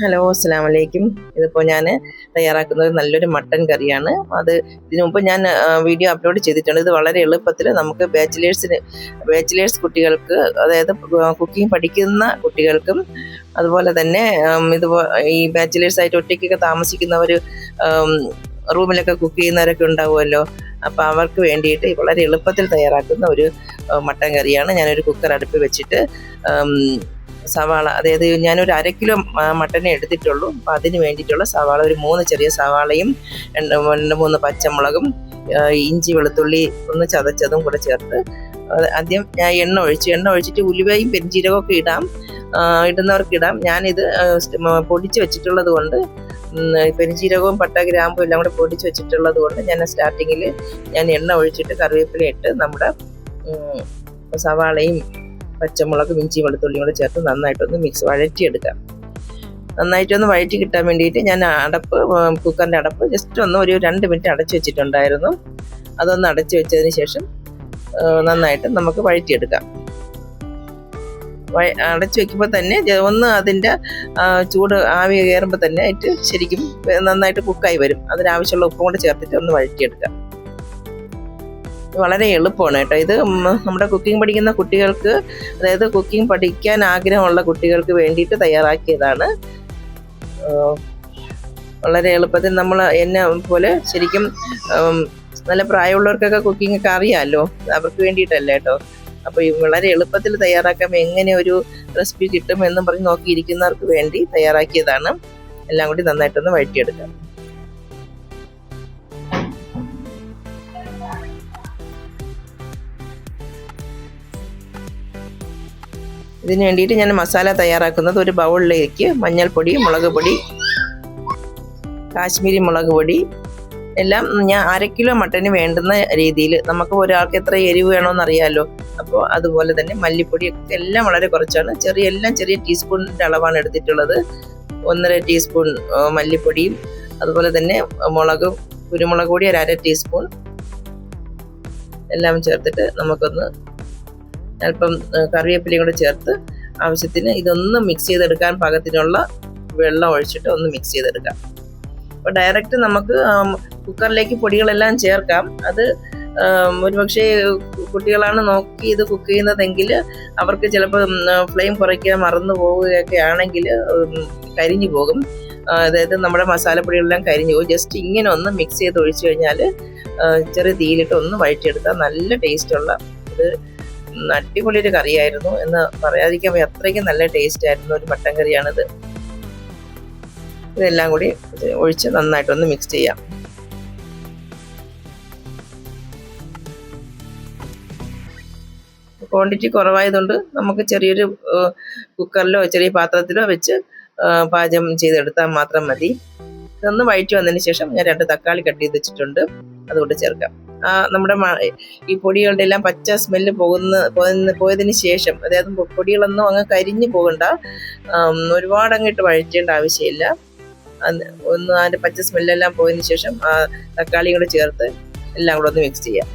Hello അസ്സാം വലൈക്കും ഇതിപ്പോൾ ഞാൻ തയ്യാറാക്കുന്നത് നല്ലൊരു മട്ടൻ കറിയാണ്. അത് ഇതിനു മുമ്പ് ഞാൻ വീഡിയോ അപ്ലോഡ് ചെയ്തിട്ടുണ്ട്. ഇത് വളരെ എളുപ്പത്തിൽ നമുക്ക് ബാച്ചിലേഴ്സിന് ബാച്ചിലേഴ്സ് കുട്ടികൾക്ക് അതായത് കുക്കിംഗ് പഠിക്കുന്ന കുട്ടികൾക്കും അതുപോലെ തന്നെ ഇതുപോലെ ഇതുപോ ഈ ബാച്ചിലേഴ്സ് ആയിട്ട് ഒറ്റയ്ക്കൊക്കെ താമസിക്കുന്നവർ റൂമിലൊക്കെ കുക്ക് ചെയ്യുന്നവരൊക്കെ ഉണ്ടാവുമല്ലോ. അപ്പോൾ അവർക്ക് വേണ്ടിയിട്ട് വളരെ എളുപ്പത്തിൽ തയ്യാറാക്കുന്ന ഒരു മട്ടൻ കറിയാണ്. ഞാനൊരു കുക്കർ അടുപ്പ് വെച്ചിട്ട് സവാള അതായത് ഞാനൊരു അര കിലോ മട്ടനെ എടുത്തിട്ടുള്ളൂ. അപ്പം അതിന് വേണ്ടിയിട്ടുള്ള സവാള ഒരു മൂന്ന് ചെറിയ സവാളയും രണ്ട് മൂന്ന് പച്ചമുളകും ഇഞ്ചി വെളുത്തുള്ളി ഒന്ന് ചതച്ചതും കൂടെ ചേർത്ത് ആദ്യം ഞാൻ എണ്ണ ഒഴിച്ചു എണ്ണ ഒഴിച്ചിട്ട് ഉലുവയും പെരിഞ്ചീരകവും ഒക്കെ ഇടാം ഇടുന്നവർക്ക് ഇടാം. ഞാനിത് പൊടിച്ച് വെച്ചിട്ടുള്ളത് കൊണ്ട് പെരിഞ്ചീരകവും പട്ട ഗ്രാമ്പും എല്ലാം കൂടെ പൊടിച്ച് വെച്ചിട്ടുള്ളത് കൊണ്ട് ഞാൻ സ്റ്റാർട്ടിങ്ങിൽ ഞാൻ എണ്ണ ഒഴിച്ചിട്ട് കറിവേപ്പില ഇട്ട് നമ്മുടെ സവാളയും പച്ചമുളകും ഇഞ്ചി വെളുത്തുള്ളിയും കൂടെ ചേർത്ത് നന്നായിട്ടൊന്ന് മിക്സ് വഴറ്റിയെടുക്കാം. നന്നായിട്ടൊന്ന് വഴറ്റി കിട്ടാൻ വേണ്ടിയിട്ട് ഞാൻ അടപ്പ് കുക്കറിന്റെ അടപ്പ് ജസ്റ്റ് ഒന്ന് ഒരു രണ്ട് മിനിറ്റ് അടച്ചു വെച്ചിട്ടുണ്ടായിരുന്നു. അതൊന്ന് അടച്ചു വെച്ചതിന് ശേഷം നന്നായിട്ട് നമുക്ക് വഴറ്റിയെടുക്കാം. വഴ- അടച്ചു വെക്കുമ്പോൾ തന്നെ ഒന്ന് അതിന്റെ ചൂട് ആവി കയറുമ്പോൾ തന്നെ ആയിട്ട് ശരിക്കും നന്നായിട്ട് കുക്കായി വരും. അതിനാവശ്യമുള്ള ഉപ്പും കൂടെ ചേർത്തിട്ട് ഒന്ന് വഴറ്റിയെടുക്കാം. വളരെ എളുപ്പമാണ് കേട്ടോ. ഇത് നമ്മുടെ കുക്കിംഗ് പഠിക്കുന്ന കുട്ടികൾക്ക് അതായത് കുക്കിംഗ് പഠിക്കാൻ ആഗ്രഹമുള്ള കുട്ടികൾക്ക് വേണ്ടിയിട്ട് തയ്യാറാക്കിയതാണ്. വളരെ എളുപ്പത്തിൽ നമ്മൾ എന്നെ പോലെ ശരിക്കും നല്ല പ്രായമുള്ളവർക്കൊക്കെ കുക്കിംഗ് ഒക്കെ അറിയാമല്ലോ അവർക്ക് വേണ്ടിയിട്ടല്ല കേട്ടോ. അപ്പോൾ ഈ വളരെ എളുപ്പത്തിൽ തയ്യാറാക്കാൻ എങ്ങനെ ഒരു റെസിപ്പി കിട്ടും എന്നും പറഞ്ഞ് നോക്കിയിരിക്കുന്നവർക്ക് വേണ്ടി തയ്യാറാക്കിയതാണ്. എല്ലാം കൂടി നന്നായിട്ടൊന്ന് വഴറ്റിയെടുക്കാം. ഇതിന് വേണ്ടിയിട്ട് ഞാൻ മസാല തയ്യാറാക്കുന്നത് ഒരു ബൗളിലേക്ക് മഞ്ഞൾപ്പൊടി മുളക് പൊടി കാശ്മീരി മുളക് പൊടി എല്ലാം ഞാൻ അര കിലോ മട്ടന് വേണ്ടുന്ന രീതിയിൽ നമുക്ക് ഒരാൾക്ക് എത്ര എരിവ് വേണമെന്ന് അറിയാമല്ലോ അപ്പോൾ അതുപോലെ തന്നെ മല്ലിപ്പൊടി എല്ലാം വളരെ കുറച്ചാണ്. ചെറിയ എല്ലാം ചെറിയ ടീസ്പൂണിന്റെ അളവാണ് എടുത്തിട്ടുള്ളത്. ഒന്നര ടീസ്പൂൺ മല്ലിപ്പൊടിയും അതുപോലെ തന്നെ മുളക് കുരുമുളക് പൊടി ഒരു അര ടീസ്പൂൺ. എല്ലാം ചേർത്തിട്ട് നമുക്കൊന്ന് അല്പം കറിവേപ്പിലയും കൂടെ ചേർത്ത് ആവശ്യത്തിന് ഇതൊന്ന് മിക്സ് ചെയ്തെടുക്കാൻ പാകത്തിനുള്ള വെള്ളം ഒഴിച്ചിട്ട് ഒന്ന് മിക്സ് ചെയ്തെടുക്കാം. അപ്പോൾ ഡയറക്റ്റ് നമുക്ക് കുക്കറിലേക്ക് പൊടികളെല്ലാം ചേർക്കാം. അത് ഒരു ഒരുപക്ഷെ കുട്ടികളാണ് നോക്കി ഇത് കുക്ക് ചെയ്യുന്നതെങ്കിൽ അവർക്ക് ചിലപ്പോൾ ഫ്ലെയിം കുറയ്ക്കാൻ മറന്നു പോവുകയൊക്കെ ആണെങ്കിൽ കരിഞ്ഞു പോകും. അതായത് നമ്മുടെ മസാലപ്പൊടികളെല്ലാം കരിഞ്ഞു പോകും ജസ്റ്റ് ഇങ്ങനെ ഒന്ന് മിക്സ് ചെയ്ത് ഒഴിച്ചു കഴിഞ്ഞാൽ ചെറിയ തീയിലിട്ട് ഒന്ന് വഴറ്റിയെടുത്താൽ നല്ല ടേസ്റ്റുള്ള ഇത് അടിപൊളി ഒരു കറിയായിരുന്നു എന്ന് പറയാതിരിക്കാൻ വയ്യ. അത്രയ്ക്ക് നല്ല ടേസ്റ്റ് ആയിരുന്നു. ഒരു മട്ടൻ കറിയാണിത്. ഇതെല്ലാം കൂടി ഒഴിച്ച് നന്നായിട്ടൊന്ന് മിക്സ് ചെയ്യാം. ക്വാണ്ടിറ്റി കുറവായതുകൊണ്ട് നമുക്ക് ചെറിയൊരു കുക്കറിലോ ചെറിയ പാത്രത്തിലോ വെച്ച് പാചകം ചെയ്തെടുത്താൽ മാത്രം മതി. ഇതൊന്ന് വയറ്റി വന്നതിന് ശേഷം ഞാൻ രണ്ട് തക്കാളി കട്ട് ചെയ്ത് വെച്ചിട്ടുണ്ട്. അതുകൊണ്ട് ചേർക്കാം. നമ്മുടെ ഈ പൊടികളുടെ എല്ലാം പച്ച സ്മെല്ല് പോകുന്ന പോയതിന് ശേഷം അതായത് പൊടികളൊന്നും അങ്ങ് കരിഞ്ഞു പോകണ്ട. ഒരുപാട് അങ്ങിട്ട് വഴറ്റേണ്ട ആവശ്യമില്ല. ഒന്ന് അതിന്റെ പച്ച സ്മെല്ലെല്ലാം പോയതിന് ശേഷം ആ തക്കാളിയും കൂടെ ചേർത്ത് എല്ലാം കൂടെ ഒന്ന് മിക്സ് ചെയ്യാം.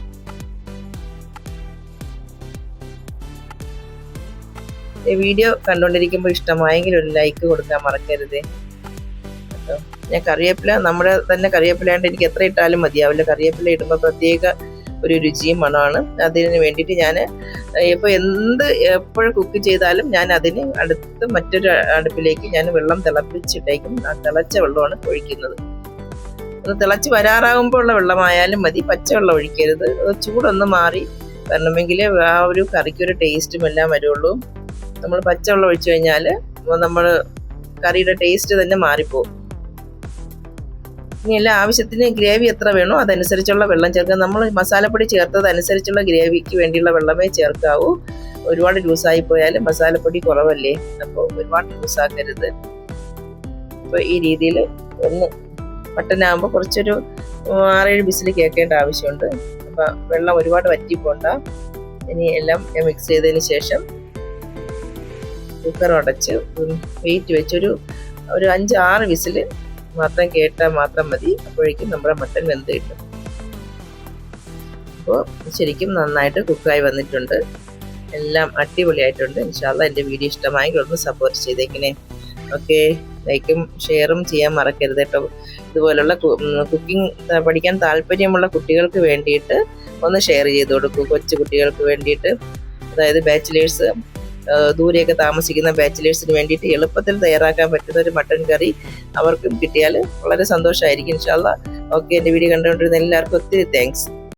വീഡിയോ കണ്ടുകൊണ്ടിരിക്കുമ്പോൾ ഇഷ്ടമായെങ്കിൽ ഒരു ലൈക്ക് കൊടുക്കാൻ മറക്കരുത്. കേട്ടോ. ഞാൻ കറിവേപ്പില നമ്മുടെ തന്നെ കറിവേപ്പിലാണ്ട് എനിക്ക് എത്ര ഇട്ടാലും മതിയാവില്ല കറിവേപ്പില ഇടുമ്പോൾ പ്രത്യേക ഒരു രുചിയും മണമാണ്. അതിന് വേണ്ടിയിട്ട് ഞാൻ ഇപ്പോൾ എന്ത് എപ്പോഴും കുക്ക് ചെയ്താലും ഞാൻ അതിന് അടുത്ത് മറ്റൊരു അടുപ്പിലേക്ക് ഞാൻ വെള്ളം തിളപ്പിച്ചിട്ടേക്കും. ആ തിളച്ച വെള്ളമാണ് ഒഴിക്കുന്നത്. അത് തിളച്ച് വരാറാകുമ്പോൾ ഉള്ള വെള്ളമായാലും മതി. പച്ചവെള്ളം ഒഴിക്കരുത്. ചൂടൊന്ന് മാറി വരണമെങ്കിൽ ആ ഒരു കറിക്കൊരു ടേസ്റ്റും എല്ലാം വരുള്ളൂ. നമ്മൾ പച്ചവെള്ളം ഒഴിച്ചു കഴിഞ്ഞാൽ നമ്മൾ കറിയുടെ ടേസ്റ്റ് തന്നെ മാറിപ്പോകും ഇനി എല്ലാ ആവശ്യത്തിന് ഗ്രേവി എത്ര വേണോ അതനുസരിച്ചുള്ള വെള്ളം ചേർക്കുക. നമ്മൾ മസാലപ്പൊടി ചേർത്തത് അനുസരിച്ചുള്ള ഗ്രേവിക്ക് വേണ്ടിയുള്ള വെള്ളമേ ചേർക്കാവൂ. ഒരുപാട് ലൂസായി പോയാൽ മസാലപ്പൊടി കുറവല്ലേ? അപ്പോൾ ഒരുപാട് ലൂസാക്കരുത് അപ്പോൾ ഈ രീതിയിൽ ഒന്ന് മട്ടനാകുമ്പോൾ കുറച്ചൊരു ആറേഴ് ബിസിൽ കേൾക്കേണ്ട ആവശ്യമുണ്ട്. അപ്പോൾ വെള്ളം ഒരുപാട് വറ്റിപ്പോണ്ട. ഇനി എല്ലാം മിക്സ് ചെയ്തതിന് ശേഷം കുക്കർ അടച്ച് വെയിറ്റ് വെച്ചൊരു ഒരു അഞ്ച് ആറ് വിസിൽ മാത്രം കേട്ടാൽ മാത്രം മതി. അപ്പോഴേക്കും നമ്മുടെ മട്ടൻ വെന്ത് കിട്ടും. അപ്പോൾ ശരിക്കും നന്നായിട്ട് കുക്കായി വന്നിട്ടുണ്ട്. എല്ലാം അടിപൊളിയായിട്ടുണ്ട്. ഇൻഷാല്ല എന്റെ വീഡിയോ ഇഷ്ടമായെങ്കിൽ ഒന്ന് സപ്പോർട്ട് ചെയ്തേക്കണേ. ഓക്കെ? ലൈക്കും ഷെയറും ചെയ്യാൻ മറക്കരുത് കേട്ടോ. ഇതുപോലുള്ള കുക്കിംഗ് പഠിക്കാൻ താല്പര്യമുള്ള കുട്ടികൾക്ക് വേണ്ടിയിട്ട് ഒന്ന് ഷെയർ ചെയ്ത് കൊടുക്കൂ. കൊച്ചു കുട്ടികൾക്ക് വേണ്ടിയിട്ട്. അതായത് ബാച്ചിലേഴ്സ് ദൂരെയൊക്കെ താമസിക്കുന്ന ബാച്ചിലേഴ്സിന് വേണ്ടിയിട്ട് എളുപ്പത്തിൽ തയ്യാറാക്കാൻ പറ്റുന്ന ഒരു മട്ടൺ കറി അവർക്കും കിട്ടിയാൽ വളരെ സന്തോഷമായിരിക്കും ഇൻഷാല്ല ഓക്കെ എന്റെ വീഡിയോ കണ്ടുകൊണ്ടിരുന്ന എല്ലാവർക്കും ഒത്തിരി താങ്ക്സ്.